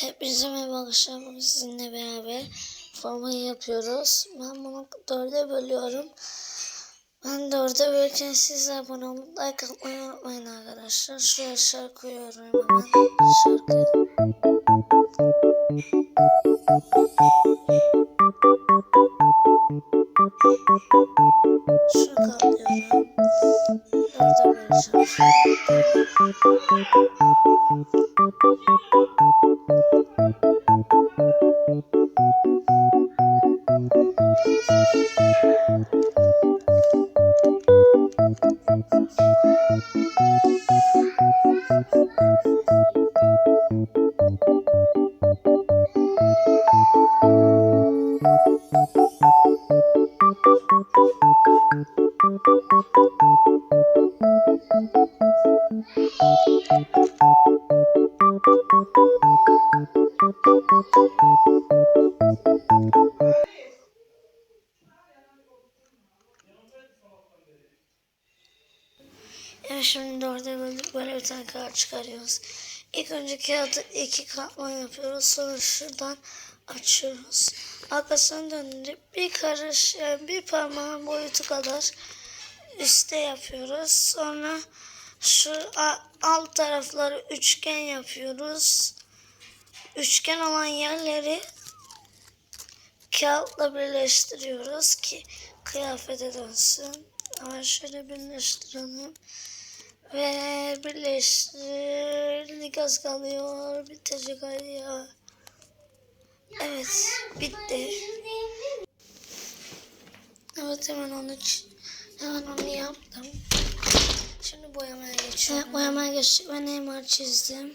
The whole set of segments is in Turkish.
Hepinize merhaba arkadaşlar. Bugün sizinle beraber formayı yapıyoruz. Ben bunu dörde bölüyorum. Ben dörde bölürken siz abone olup like atmayı unutmayın arkadaşlar. Şuraya şarkı koyuyorum hemen. Şarkı. Şunu katlıyorum. Dörde böleceğim. Evet şimdi dörde böldük böyle bir tane kağıt çıkarıyoruz. İlk önce kağıdı iki katman yapıyoruz. Sonra şuradan açıyoruz. Arkasını döndürüp bir karış yani bir parmağın boyutu kadar üste yapıyoruz. Sonra şu alt tarafları üçgen yapıyoruz. Üçgen olan yerleri kağıtla birleştiriyoruz ki kıyafete dönsün. Ama şöyle birleştirelim. Ve birleştirdik az kalıyor. Bitecek hadi ya. Evet bitti. Evet hemen onu hemen onu yaptım. Şimdi boyamaya geçiyorum. Evet, boyamaya geçtik. Ben Neymar çizdim.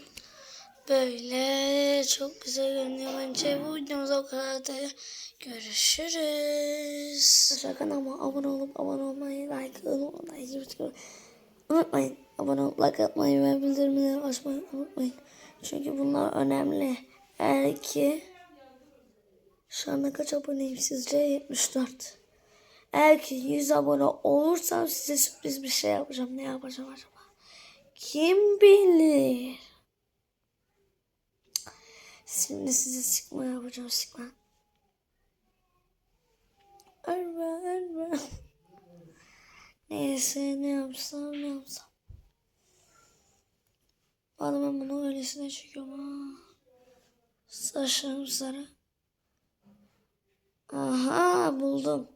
Böyle çok güzel görünüyor bence. Bu videomuzda o kadar da görüşürüz. Sakın ama abone olup abone olmayı, like olmayı unutmayın. Abone olup like atmayı ve bildirimleri açmayı unutmayın. Çünkü bunlar önemli. Eğer ki şu anda kaç aboneyim sizce? 74. Eğer ki 100 abone olursam size sürpriz bir şey yapacağım. Ne yapacağım acaba? Kim bilir? Şimdi size sıkma yapacağım sıkma. Erba erba. Neyse ne yapsam ne yapsam. Bana ben bunu öylesine çekiyorum ha. Saçlarım sarı. Aha buldum.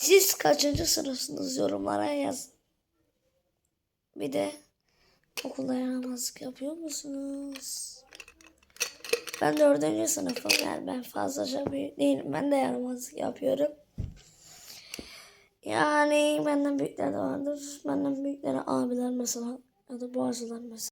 Siz kaçıncı sınıfsınız yorumlara yazın. Bir de okulda yaramazlık yapıyor musunuz? Ben dördüncü sınıfım yani ben fazlaca büyük değilim. Ben de yaramazlık yapıyorum. Yani benden büyükler de vardır. Benden büyükleri abiler mesela ya da bazılar mesela.